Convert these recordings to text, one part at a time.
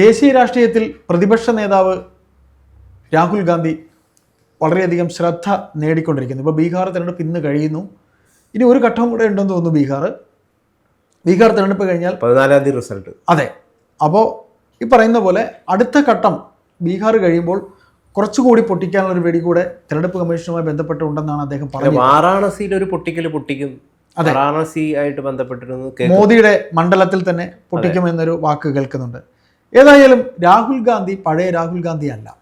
ദേശീയ രാഷ്ട്രീയത്തിൽ പ്രതിപക്ഷ നേതാവ് രാഹുൽ ഗാന്ധി വളരെയധികം ശ്രദ്ധ നേടിക്കൊണ്ടിരിക്കുന്നു. ഇപ്പോൾ ബീഹാർ തിരഞ്ഞെടുപ്പ് ഇന്ന് കഴിയുന്നു. ഇനി ഒരു ഘട്ടം കൂടെ ഉണ്ടെന്ന് തോന്നുന്നു ബീഹാർ. ബീഹാർ തിരഞ്ഞെടുപ്പ് കഴിഞ്ഞാൽ പതിനാലാം തീയതി റിസൾട്ട്. അതെ. അപ്പോൾ ഈ പറയുന്ന പോലെ അടുത്ത ഘട്ടം ബീഹാർ കഴിയുമ്പോൾ കുറച്ചുകൂടി പൊട്ടിക്കാനുള്ള ഒരു വെടി കൂടെ തിരഞ്ഞെടുപ്പ് കമ്മീഷനുമായി ബന്ധപ്പെട്ടുണ്ടെന്നാണ് അദ്ദേഹം പറഞ്ഞത്. വാരാണസിയിൽ ഒരു പൊട്ടിക്കൽ പൊട്ടിക്കും. വാരാണസി ആയിട്ട് ബന്ധപ്പെട്ടിരുന്നു മോദിയുടെ മണ്ഡലത്തിൽ തന്നെ പൊട്ടിക്കുമെന്നൊരു വാക്ക് കേൾക്കുന്നുണ്ട്. ഏതായാലും രാഹുൽ ഗാന്ധി പഴയ രാഹുൽ ഗാന്ധി അല്ല.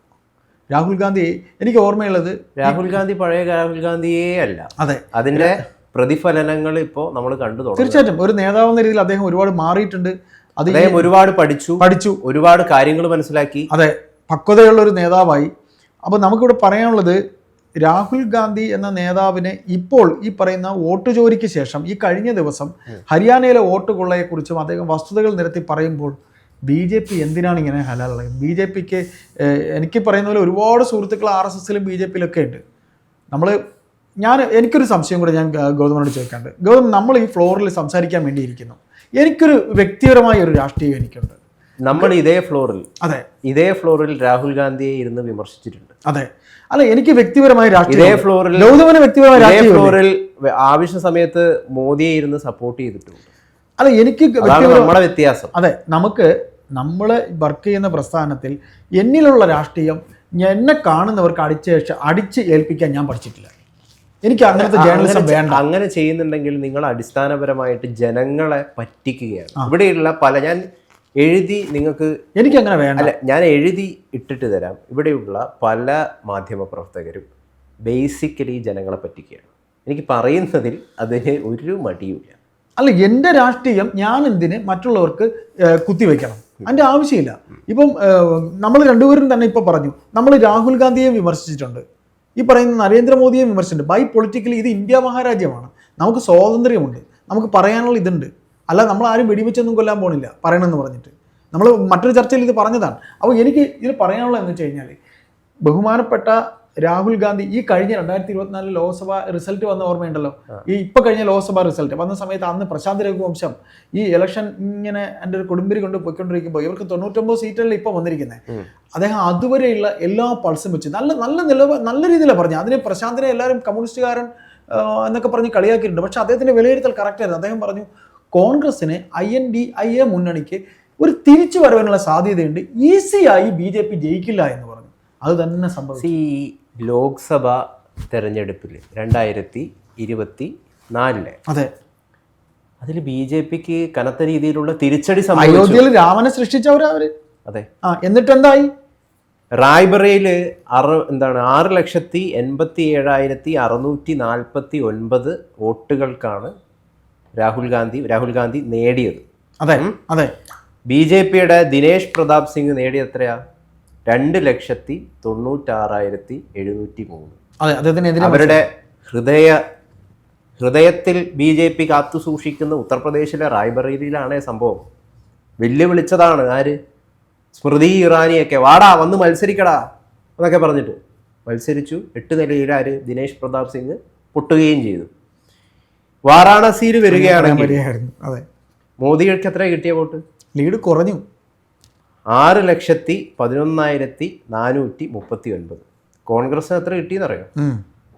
രാഹുൽ ഗാന്ധി എനിക്ക് ഓർമ്മയുള്ളത് രാഹുൽ ഗാന്ധി പഴയ രാഹുൽ ഗാന്ധിയേ അല്ല. അതെ. അതിന്റെ പ്രതിഫലനങ്ങൾ ഇപ്പോ നമ്മൾ കണ്ടു തുടങ്ങി തീർച്ചയായിട്ടും. ഒരു നേതാവെന്ന രീതിയിൽ അദ്ദേഹം ഒരുപാട് മാറിയിട്ടുണ്ട്. അത് അദ്ദേഹം ഒരുപാട് പഠിച്ചു. പഠിച്ചു. ഒരുപാട് കാര്യങ്ങൾ മനസ്സിലാക്കി. അതെ. പക്വതയുള്ള ഒരു നേതാവായി. അപ്പോൾ നമുക്കിവിടെ പറയാനുള്ളത് രാഹുൽ ഗാന്ധി എന്ന നേതാവിനെ ഇപ്പോൾ ഈ പറയുന്ന വോട്ട് ചോരിക്ക് ശേഷം ഈ കഴിഞ്ഞ ദിവസം ഹരിയാനയിലെ വോട്ട് കൊള്ളയെക്കുറിച്ചും അദ്ദേഹം വസ്തുതകൾ നിരത്തി പറയുമ്പോൾ ബി ജെ പി എന്തിനാണ് ഇങ്ങനെ ഹലാലുള്ളത്? ബി ജെ പിക്ക് എനിക്ക് പറയുന്ന പോലെ ഒരുപാട് സുഹൃത്തുക്കൾ ആർ എസ് എസിലും ബി ജെ പിയിലൊക്കെ ഉണ്ട്. നമ്മൾ ഞാൻ എനിക്കൊരു സംശയം കൂടെ ഞാൻ ഗൗതമനോട് ചോദിക്കാണ്ട് ഗൗതം നമ്മൾ ഈ ഫ്ലോറിൽ സംസാരിക്കാൻ വേണ്ടിയിരിക്കുന്നു. എനിക്കൊരു വ്യക്തിപരമായ ഒരു രാഷ്ട്രീയം എനിക്കുണ്ട്. നമ്മൾ ഇതേ ഫ്ലോറിൽ അതെ. ഇതേ ഫ്ലോറിൽ രാഹുൽ ഗാന്ധിയെ ഇരുന്ന് വിമർശിച്ചിട്ടുണ്ട്. അതെ. അല്ല എനിക്ക് വ്യക്തിപരമായ ഇതേ ഫ്ലോറിൽ ഗൗതമന് വ്യക്തിപരമായ രാഷ്ട്രീയ ഫ്ലോറിൽ ആവശ്യ സമയത്ത് മോദിയെ ഇരുന്ന് സപ്പോർട്ട് ചെയ്തിട്ടുണ്ട്. അല്ല എനിക്ക് നമ്മുടെ വ്യത്യാസം. അതെ നമുക്ക് നമ്മൾ വർക്ക് ചെയ്യുന്ന പ്രസ്ഥാനത്തിൽ എന്നിലുള്ള രാഷ്ട്രീയം എന്നെ കാണുന്നവർക്ക് അടിച്ച് അടിച്ച് ഏൽപ്പിക്കാൻ ഞാൻ പഠിച്ചിട്ടില്ല. എനിക്ക് അങ്ങനത്തെ ജേർണലിസം വേണ്ട. അങ്ങനെ ചെയ്യുന്നുണ്ടെങ്കിൽ നിങ്ങൾ അടിസ്ഥാനപരമായിട്ട് ജനങ്ങളെ പറ്റിക്കുകയാണ്. ഇവിടെയുള്ള പല ഞാൻ എഴുതി നിങ്ങൾക്ക് എനിക്ക് അങ്ങനെ വേണ്ട. അല്ല ഞാൻ എഴുതി ഇട്ടിട്ട് തരാം. ഇവിടെയുള്ള പല മാധ്യമ പ്രവർത്തകരും ബേസിക്കലി ജനങ്ങളെ പറ്റിക്കുകയാണ്. എനിക്ക് പറയുന്നതിൽ അതിന് ഒരു മടിയുമില്ല. അല്ല എന്റെ രാഷ്ട്രീയം ഞാൻ എന്തിന് മറ്റുള്ളവർക്ക് കുത്തിവെക്കണം? അതിന്റെ ആവശ്യമില്ല. ഇപ്പം നമ്മൾ രണ്ടുപേരും തന്നെ ഇപ്പോൾ പറഞ്ഞു. നമ്മൾ രാഹുൽ ഗാന്ധിയെ വിമർശിച്ചിട്ടുണ്ട്. ഈ പറയുന്ന നരേന്ദ്രമോദിയെ വിമർശിച്ചിട്ടുണ്ട്. ബൈ പൊളിറ്റിക്കലി ഇത് ഇന്ത്യ മഹാരാജ്യമാണ്. നമുക്ക് സ്വാതന്ത്ര്യമുണ്ട്. നമുക്ക് പറയാനുള്ള ഇതുണ്ട്. അല്ല നമ്മൾ ആരും വെടിവെച്ചൊന്നും കൊല്ലാൻ പോണില്ല. പറയണമെന്ന് പറഞ്ഞിട്ട്. നമ്മൾ മറ്റൊരു ചർച്ചയിൽ ഇത് പറഞ്ഞതാണ്. അപ്പോൾ എനിക്ക് ഇതിൽ പറയാനുള്ളത് എന്ന് വെച്ച് കഴിഞ്ഞാൽ ബഹുമാനപ്പെട്ട രാഹുൽ ഗാന്ധി ഈ കഴിഞ്ഞ രണ്ടായിരത്തി ഇരുപത്തിനാലിൽ ലോക്സഭ റിസൾട്ട് വന്ന ഓർമ്മയുണ്ടല്ലോ? ഈ ഇപ്പൊ കഴിഞ്ഞ ലോക്സഭ റിസൾട്ട്. വന്ന സമയത്ത് അന്ന് പ്രശാന്ത് രഘുവംശം ഈ ഇലക്ഷൻ ഇങ്ങനെ എന്റെ ഒരു കൊടുമ്പിരി കൊണ്ട് പോയിക്കൊണ്ടിരിക്കുമ്പോൾ ഇവർക്ക് തൊണ്ണൂറ്റൊമ്പത് സീറ്റല്ലേ ഇപ്പൊ വന്നിരിക്കുന്നത് അദ്ദേഹം അതുവരെയുള്ള എല്ലാ പൾസും വെച്ച് നല്ല നല്ല നിലവ നല്ല രീതിയിലാണ് പറഞ്ഞു അതിന് പ്രശാന്തിനെ എല്ലാവരും കമ്മ്യൂണിസ്റ്റുകാരൻ എന്നൊക്കെ പറഞ്ഞ് കളിയാക്കിയിട്ടുണ്ട്. പക്ഷെ അദ്ദേഹത്തിന്റെ വിലയിരുത്തൽ കറക്റ്റ് ആയിരുന്നു. അദ്ദേഹം പറഞ്ഞു കോൺഗ്രസിന് I N D I A മുന്നണിക്ക് ഒരു തിരിച്ചു വരവിനുള്ള സാധ്യതയുണ്ട്. ഈസിയായി ബി ജെ പി ജയിക്കില്ല എന്ന് പറഞ്ഞു. അത് തന്നെ സംഭവിച്ചു. ലോക്സഭ തെരഞ്ഞെടുപ്പിൽ രണ്ടായിരത്തി ഇരുപത്തി നാലിലെ അതെ. അതിൽ ബി ജെ പിക്ക് കനത്ത രീതിയിലുള്ള തിരിച്ചടി അയോധ്യയിൽ രാമനെ സൃഷ്ടിച്ചവരവര് അതെ. ആ എന്നിട്ട് എന്തായി റായ്ബറയിൽ അറ എന്താണ് ആറ് ലക്ഷത്തി എൺപത്തി ഏഴായിരത്തി അറുന്നൂറ്റി നാൽപ്പത്തി ഒൻപത് വോട്ടുകൾക്കാണ് രാഹുൽ ഗാന്ധി രാഹുൽ ഗാന്ധി നേടിയത്. അതെ അതെ. ബി ജെ പിയുടെ ദിനേശ് പ്രതാപ് സിംഗ് നേടിയ രണ്ട് ലക്ഷത്തി തൊണ്ണൂറ്റാറായിരത്തി എഴുന്നൂറ്റി മൂന്ന്. അതെ അദ്ദേഹത്തിനെതിരെ അവരുടെ ഹൃദയ ഹൃദയത്തിൽ ബി ജെ പി കാത്തു സൂക്ഷിക്കുന്ന ഉത്തർപ്രദേശിലെ റായ്ബറേലിയിലാണ് സംഭവം. വെല്ലുവിളിച്ചതാണ് ആര്? സ്മൃതി ഇറാനിയൊക്കെ. വാടാ വന്ന് മത്സരിക്കടാ എന്നൊക്കെ പറഞ്ഞിട്ട്. മത്സരിച്ചു. എട്ട് നിലയിൽ ആര്? ദിനേശ് പ്രതാപ് സിംഗ് പൊട്ടുകയും ചെയ്തു. വാരാണസിയിൽ വരികയാണെങ്കിൽ അതെ. മോദിക്ക് എത്ര കിട്ടിയ വോട്ട്? ലീഡ് കുറഞ്ഞു. ആറ് ലക്ഷത്തി പതിനൊന്നായിരത്തി നാനൂറ്റി മുപ്പത്തി ഒൻപത് കോൺഗ്രസിന് എത്ര കിട്ടിയെന്നറിയോ.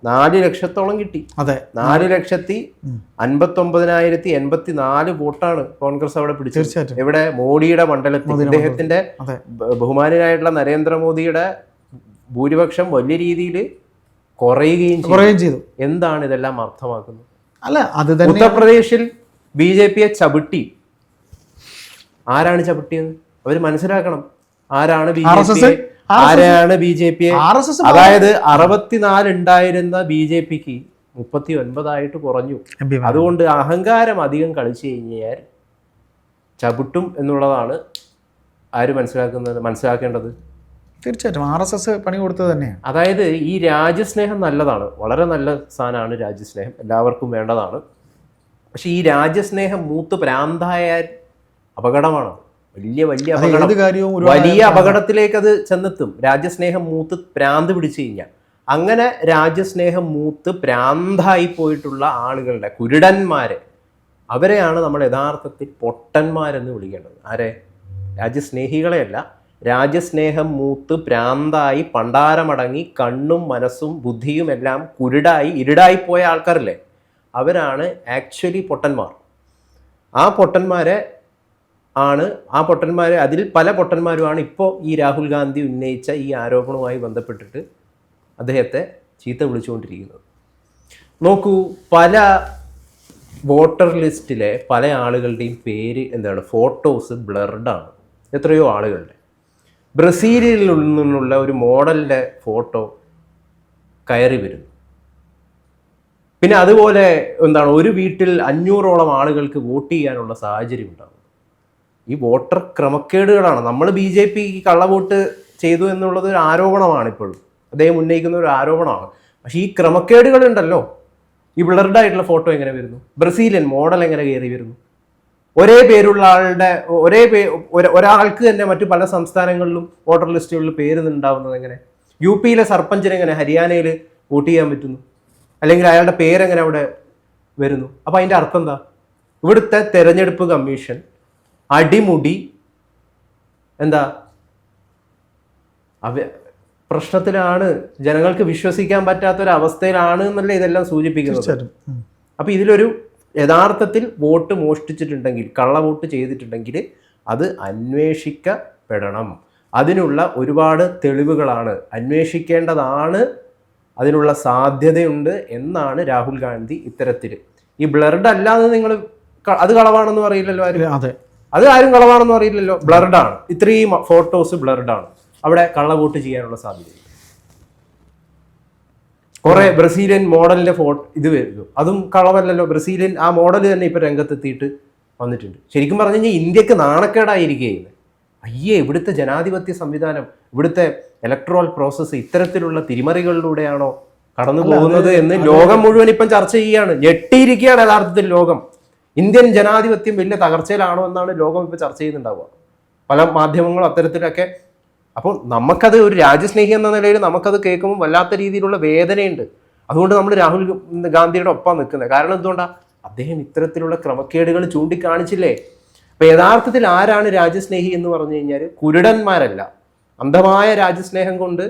നാല് ലക്ഷത്തോളം കിട്ടി. അതെ. നാല് ലക്ഷത്തി അൻപത്തി ഒമ്പതിനായിരത്തി എൺപത്തി നാല് വോട്ടാണ് കോൺഗ്രസ് അവിടെ പിടിച്ചത്. ഇവിടെ മോഡിയുടെ മണ്ഡലത്തിൽ അദ്ദേഹത്തിന്റെ ബഹുമാനായിട്ടുള്ള നരേന്ദ്രമോദിയുടെ ഭൂരിപക്ഷം വലിയ രീതിയിൽ കുറയുകയും കുറയുകയും ചെയ്തു. എന്താണ് ഇതെല്ലാം അർത്ഥമാക്കുന്നത്? അല്ല അത് ഉത്തർപ്രദേശിൽ ബി ജെ പിയെ ചവിട്ടി. ആരാണ് ചവിട്ടിയത്? അവർ മനസ്സിലാക്കണം ആരാണ് ബി ജെ? പി ആരാണ് ബി ജെ എസ് അതായത് അറുപത്തിനാല് ഉണ്ടായിരുന്ന ബി ജെ പിക്ക് മുപ്പത്തി ഒൻപതായിട്ട് കുറഞ്ഞു അതുകൊണ്ട് അഹങ്കാരം അധികം കളിച്ചു കഴിഞ്ഞാൽ ചവിട്ടും എന്നുള്ളതാണ് ആര് മനസ്സിലാക്കുന്നത് മനസ്സിലാക്കേണ്ടത്? തീർച്ചയായിട്ടും ആർ എസ് എസ് പണി കൊടുത്തത് തന്നെയാണ്. അതായത് ഈ രാജ്യസ്നേഹം നല്ലതാണ്. വളരെ നല്ല സാധനമാണ് രാജ്യസ്നേഹം. എല്ലാവർക്കും വേണ്ടതാണ്. പക്ഷേ ഈ രാജ്യസ്നേഹം മൂത്ത് പ്രാന്തായാൽ അപകടമാണ്? വലിയ വലിയ അപകടം. വലിയ അപകടത്തിലേക്ക് അത് ചെന്നെത്തും. രാജ്യസ്നേഹം മൂത്ത് പ്രാന്ത് പിടിച്ചു കഴിഞ്ഞാൽ. അങ്ങനെ രാജ്യസ്നേഹം മൂത്ത് പ്രാന്തായി പോയിട്ടുള്ള ആളുകളുടെ കുരുടന്മാരെ അവരെയാണ് നമ്മൾ യഥാർത്ഥത്തിൽ പൊട്ടന്മാരെന്ന് വിളിക്കേണ്ടത്. ആരെ? രാജ്യസ്നേഹികളെയല്ല. രാജ്യസ്നേഹം മൂത്ത് പ്രാന്തായി പണ്ടാരമടങ്ങി കണ്ണും മനസ്സും ബുദ്ധിയും എല്ലാം കുരുടായി ഇരുടായി പോയ ആൾക്കാരല്ലേ? അവരാണ് ആക്ച്വലി പൊട്ടന്മാർ. ആ പൊട്ടന്മാരെ ആണ് ആ പൊട്ടന്മാർ അതിൽ പല പൊട്ടന്മാരുമാണ് ഇപ്പോൾ ഈ രാഹുൽ ഗാന്ധി ഉന്നയിച്ച ഈ ആരോപണവുമായി ബന്ധപ്പെട്ടിട്ട് അദ്ദേഹത്തെ ചീത്ത വിളിച്ചുകൊണ്ടിരിക്കുന്നത്. നോക്കൂ പല വോട്ടർ ലിസ്റ്റിലെ പല ആളുകളുടെയും പേര് എന്താണ്? ഫോട്ടോസ് ബ്ലർഡാണ് എത്രയോ ആളുകളുടെ. ബ്രസീലിൽ നിന്നുള്ള ഒരു മോഡലിന്റെ ഫോട്ടോ കയറി വരുന്നു. പിന്നെ അതുപോലെ എന്താണ്? ഒരു വീട്ടിൽ അഞ്ഞൂറോളം ആളുകൾക്ക് വോട്ട് ചെയ്യാനുള്ള സാഹചര്യം ഉണ്ടാകും ഈ വോട്ടർ ക്രമക്കേടുകളാണ്. നമ്മൾ ബി ജെ പി കള്ളവോട്ട് ചെയ്തു എന്നുള്ളത് ഒരു ആരോപണമാണ് ഇപ്പോഴും അദ്ദേഹം ഉന്നയിക്കുന്ന ഒരു ആരോപണമാണ്. പക്ഷേ ഈ ക്രമക്കേടുകളുണ്ടല്ലോ. ഈ ബ്ലർഡ് ആയിട്ടുള്ള ഫോട്ടോ എങ്ങനെ വരുന്നു? ബ്രസീലിയൻ മോഡൽ എങ്ങനെ കയറി വരുന്നു? ഒരേ പേരുള്ള ആളുടെ ഒരേ പേ ഒരാൾക്ക് തന്നെ മറ്റു പല സംസ്ഥാനങ്ങളിലും വോട്ടർ ലിസ്റ്റുകളിൽ പേര് ഉണ്ടാവുന്നത് എങ്ങനെ? യു പിയിലെ സർപ്പഞ്ചിന് എങ്ങനെ ഹരിയാനയിൽ വോട്ട് ചെയ്യാൻ പറ്റുന്നു? അല്ലെങ്കിൽ അയാളുടെ പേരെങ്ങനെ അവിടെ വരുന്നു? അപ്പം അതിന്റെ അർത്ഥം എന്താ? ഇവിടുത്തെ തെരഞ്ഞെടുപ്പ് കമ്മീഷൻ അടിമുടി എന്താ? അവ പ്രശ്നത്തിലാണ് ജനങ്ങൾക്ക് വിശ്വസിക്കാൻ പറ്റാത്ത ഒരു അവസ്ഥയിലാണ് എന്നല്ലേ ഇതെല്ലാം സൂചിപ്പിക്കുന്നത്. അപ്പൊ ഇതിലൊരു യഥാർത്ഥത്തിൽ വോട്ട് മോഷ്ടിച്ചിട്ടുണ്ടെങ്കിൽ കള്ള വോട്ട് ചെയ്തിട്ടുണ്ടെങ്കിൽ അത് അന്വേഷിക്കപ്പെടണം. അതിനുള്ള ഒരുപാട് തെളിവുകളാണ്. അന്വേഷിക്കേണ്ടതാണ് അതിനുള്ള സാധ്യതയുണ്ട് എന്നാണ് രാഹുൽ ഗാന്ധി ഇത്തരത്തിൽ ഈ ബ്ലർഡ് അല്ലാതെ നിങ്ങൾ അത് കളവാണെന്ന് പറയില്ലല്ലോ ആരും? അതെ. അത് ആരും കളവാണെന്ന് അറിയില്ലല്ലോ. ബ്ലർഡ് ആണ്. ഇത്രയും ഫോട്ടോസ് ബ്ലർഡ് ആണ്. അവിടെ കള്ളവോട്ട് ചെയ്യാനുള്ള സാധ്യത കുറെ ബ്രസീലിയൻ മോഡലിന്റെ ഫോട്ടോ ഇത് വരുന്നു. അതും കളവല്ലല്ലോ. ബ്രസീലിയൻ ആ മോഡൽ തന്നെ ഇപ്പൊ രംഗത്തെത്തിയിട്ട് വന്നിട്ടുണ്ട്. ശരിക്കും പറഞ്ഞു കഴിഞ്ഞാൽ ഇന്ത്യയ്ക്ക് നാണക്കേടായിരിക്കുകയാണ്. അയ്യേ ഇവിടുത്തെ ജനാധിപത്യ സംവിധാനം ഇവിടുത്തെ ഇലക്ട്രോൾ പ്രോസസ്സ് ഇത്തരത്തിലുള്ള തിരിമറികളിലൂടെയാണോ കടന്നു പോകുന്നത് എന്ന് ലോകം മുഴുവൻ ഇപ്പം ചർച്ച ചെയ്യുകയാണ്. ഞെട്ടിയിരിക്കുകയാണ് യഥാർത്ഥത്തിൽ ലോകം. ഇന്ത്യൻ ജനാധിപത്യം വലിയ തകർച്ചയിലാണോ എന്നാണ് ലോകം ഇപ്പോൾ ചർച്ച ചെയ്യുന്നുണ്ടാവുക. പല മാധ്യമങ്ങളും അത്തരത്തിലൊക്കെ. അപ്പോൾ നമുക്കത് ഒരു രാജ്യസ്നേഹി എന്ന നിലയിൽ നമുക്കത് കേൾക്കുമ്പോൾ വല്ലാത്ത രീതിയിലുള്ള വേദനയുണ്ട്. അതുകൊണ്ട് നമ്മൾ രാഹുൽ ഗാന്ധിയുടെ ഒപ്പം നിൽക്കുന്നത്. കാരണം എന്തുകൊണ്ടാണ് അദ്ദേഹം ഇത്തരത്തിലുള്ള ക്രമക്കേടുകൾ ചൂണ്ടിക്കാണിച്ചില്ലേ? അപ്പോൾ യഥാർത്ഥത്തിൽ ആരാണ് രാജ്യസ്നേഹി എന്ന് പറഞ്ഞു കഴിഞ്ഞാൽ കുരുടന്മാരല്ല. അന്ധമായ രാജ്യസ്നേഹം കൊണ്ട്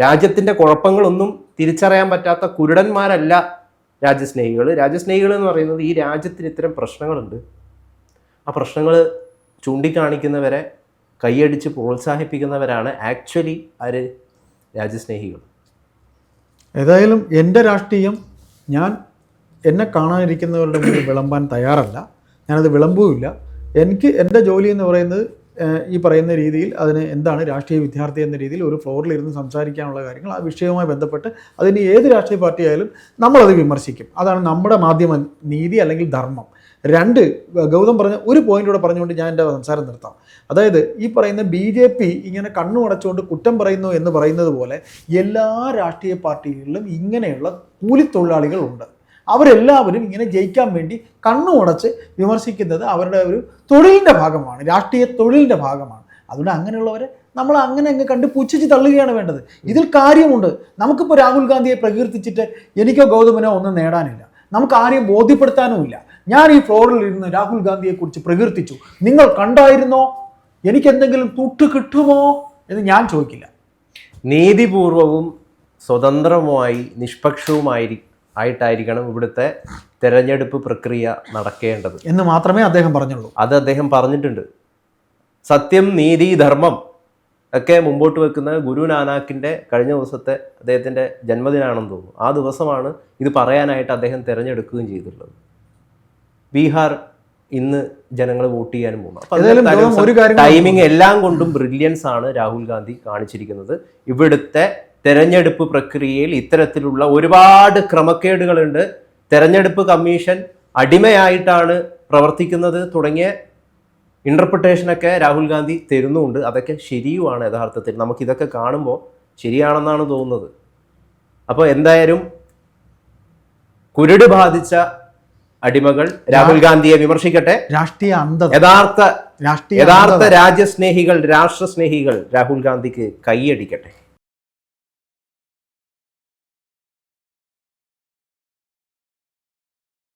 രാജ്യത്തിന്റെ കുഴപ്പങ്ങളൊന്നും തിരിച്ചറിയാൻ പറ്റാത്ത കുരുടന്മാരല്ല രാജ്യസ്നേഹികൾ. രാജ്യസ്നേഹികൾ എന്ന് പറയുന്നത് ഈ രാജ്യത്തിന് ഇത്തരം പ്രശ്നങ്ങളുണ്ട്. ആ പ്രശ്നങ്ങൾ ചൂണ്ടിക്കാണിക്കുന്നവരെ കൈയടിച്ച് പ്രോത്സാഹിപ്പിക്കുന്നവരാണ് ആക്ച്വലി ആര് രാജ്യസ്നേഹികൾ. ഏതായാലും എന്റെ രാഷ്ട്രീയം ഞാൻ എന്നെ കാണാനിരിക്കുന്നവരുടെ മുന്നിൽ വിളമ്പാൻ തയ്യാറല്ല. ഞാനത് വിളമ്പുമില്ല എനിക്ക് എന്റെ ജോലി എന്ന് പറയുന്നത് ഈ പറയുന്ന രീതിയിൽ അതിന് എന്താണ് രാഷ്ട്രീയ വിദ്യാർത്ഥി എന്ന രീതിയിൽ ഒരു ഫ്ലോറിലിരുന്ന് സംസാരിക്കാനുള്ള കാര്യങ്ങൾ ആ വിഷയവുമായി ബന്ധപ്പെട്ട് അതിന് ഏത് രാഷ്ട്രീയ പാർട്ടി ആയാലും നമ്മളത് വിമർശിക്കും. അതാണ് നമ്മുടെ മാധ്യമ നീതി അല്ലെങ്കിൽ ധർമ്മം. രണ്ട് ഗൗതം പറഞ്ഞ ഒരു പോയിന്റ് കൂടെ പറഞ്ഞുകൊണ്ട് ഞാൻ എന്റെ സംസാരം നിർത്താം. അതായത് ഈ പറയുന്ന ബി ജെ പി ഇങ്ങനെ കണ്ണു അടച്ചുകൊണ്ട് കുറ്റം പറയുന്നു എന്ന് പറയുന്നത് പോലെ എല്ലാ രാഷ്ട്രീയ പാർട്ടികളിലും ഇങ്ങനെയുള്ള കൂലിത്തൊഴിലാളികളുണ്ട്. അവരെല്ലാവരും ഇങ്ങനെ ജയിക്കാൻ വേണ്ടി കണ്ണുമടച്ച് വിമർശിക്കുന്നത് അവരുടെ ഒരു തൊഴിലിന്റെ ഭാഗമാണ് രാഷ്ട്രീയ തൊഴിലിന്റെ ഭാഗമാണ്. അതുകൊണ്ട് അങ്ങനെയുള്ളവരെ നമ്മൾ അങ്ങനെ അങ്ങ് കണ്ട് പുച്ഛിച്ച് തള്ളുകയാണ് വേണ്ടത്. ഇതിൽ കാര്യമുണ്ട്. നമുക്കിപ്പോൾ രാഹുൽ ഗാന്ധിയെ പ്രകീർത്തിച്ചിട്ട് എനിക്കോ ഗൗതമനോ ഒന്നും നേടാനില്ല. നമുക്ക് ആരെയും ബോധ്യപ്പെടുത്താനുമില്ല ഞാൻ ഈ ഫ്ലോറിൽ ഇരുന്ന് രാഹുൽ ഗാന്ധിയെക്കുറിച്ച് പ്രകീർത്തിച്ചു. നിങ്ങൾ കണ്ടായിരുന്നോ? എനിക്ക് എന്തെങ്കിലും തുട്ട് കിട്ടുമോ എന്ന് ഞാൻ ചോദിക്കില്ല. നീതിപൂർവവും സ്വതന്ത്രവുമായി നിഷ്പക്ഷവുമായി ആയിട്ടായിരിക്കണം ഇവിടുത്തെ തെരഞ്ഞെടുപ്പ് പ്രക്രിയ നടക്കേണ്ടത്. എന്ന് മാത്രമേ അദ്ദേഹം പറഞ്ഞുള്ളൂ. അത് അദ്ദേഹം പറഞ്ഞിട്ടുണ്ട്. സത്യം നീതി ധർമ്മം ഒക്കെ മുമ്പോട്ട് വെക്കുന്ന ഗുരു നാനാക്കിന്റെ കഴിഞ്ഞ ദിവസത്തെ അദ്ദേഹത്തിന്റെ ജന്മദിനാണെന്ന് തോന്നുന്നു. ആ ദിവസമാണ് ഇത് പറയാനായിട്ട് അദ്ദേഹം തിരഞ്ഞെടുക്കുകയും ചെയ്തിട്ടുള്ളത്. ബീഹാർ ഇന്ന് ജനങ്ങൾ വോട്ട് ചെയ്യാനും പോകുന്നു. ടൈമിംഗ് എല്ലാം കൊണ്ടും ബ്രില്യൻസ് ആണ് രാഹുൽ ഗാന്ധി കാണിച്ചിരിക്കുന്നത്. ഇവിടുത്തെ തെരഞ്ഞെടുപ്പ് പ്രക്രിയയിൽ ഇത്തരത്തിലുള്ള ഒരുപാട് ക്രമക്കേടുകളുണ്ട്. തെരഞ്ഞെടുപ്പ് കമ്മീഷൻ അടിമയായിട്ടാണ് പ്രവർത്തിക്കുന്നത് തുടങ്ങിയ ഇന്റർപ്രിട്ടേഷനൊക്കെ രാഹുൽ ഗാന്ധി തരുന്നുമുണ്ട് അതൊക്കെ ശരിയുമാണ് യഥാർത്ഥത്തിൽ. നമുക്കിതൊക്കെ കാണുമ്പോൾ ശരിയാണെന്നാണ് തോന്നുന്നത്. അപ്പോൾ എന്തായാലും കുരുട് ബാധിച്ച അടിമകൾ രാഹുൽ ഗാന്ധിയെ വിമർശിക്കട്ടെ. രാഷ്ട്രീയ അന്ധത യഥാർത്ഥ രാഷ്ട്രീയ യഥാർത്ഥ രാജ്യസ്നേഹികൾ രാഷ്ട്രസ്നേഹികൾ രാഹുൽ ഗാന്ധിക്ക് കൈയടിക്കട്ടെ.